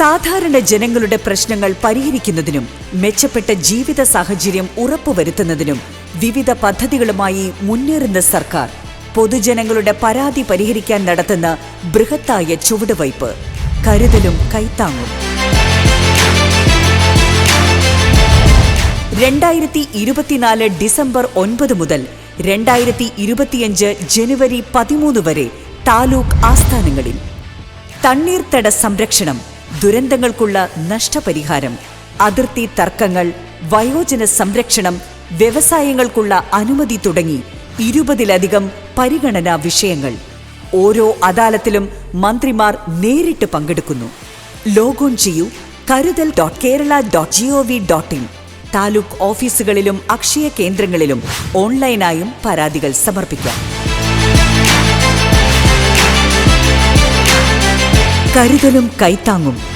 സാധാരണ ജനങ്ങളുടെ പ്രശ്നങ്ങൾ പരിഹരിക്കുന്നതിനും മെച്ചപ്പെട്ട ജീവിത സാഹചര്യം ഉറപ്പുവരുത്തുന്നതിനും വിവിധ പദ്ധതികളുമായി മുന്നേറുന്ന സർക്കാർ പൊതുജനങ്ങളുടെ പരാതി പരിഹരിക്കാൻ നടത്തുന്ന ബൃഹത്തായ ചുവടുവയ്പ്. കരുതലും കൈത്താങ്ങും. രണ്ടായിരത്തി ഇരുപത്തിനാല് ഡിസംബർ ഒൻപത് മുതൽ രണ്ടായിരത്തി ഇരുപത്തിയഞ്ച് ജനുവരി പതിമൂന്ന് വരെ താലൂക്ക് ആസ്ഥാനങ്ങളിൽ. തണ്ണീർത്തട സംരക്ഷണം ദുരന്തങ്ങൾക്കുള്ള നഷ്ടപരിഹാരം അതിർത്തി തർക്കങ്ങൾ വയോജന സംരക്ഷണം വ്യവസായങ്ങൾക്കുള്ള അനുമതി തുടങ്ങി ഇരുപതിലധികം പരിഗണനാ വിഷയങ്ങൾ. ഓരോ അദാലത്തിലും മന്ത്രിമാർ നേരിട്ട് പങ്കെടുക്കുന്നു. ലോഗോൺ ചെയ്യൂ. Karuthal dot Kerala dot G O V dot in. Taluk ഓഫീസുകളിലും അക്ഷയ കേന്ദ്രങ്ങളിലും ഓൺലൈനായും പരാതികൾ സമർപ്പിക്കാം. കരുതലും കൈത്താങ്ങും.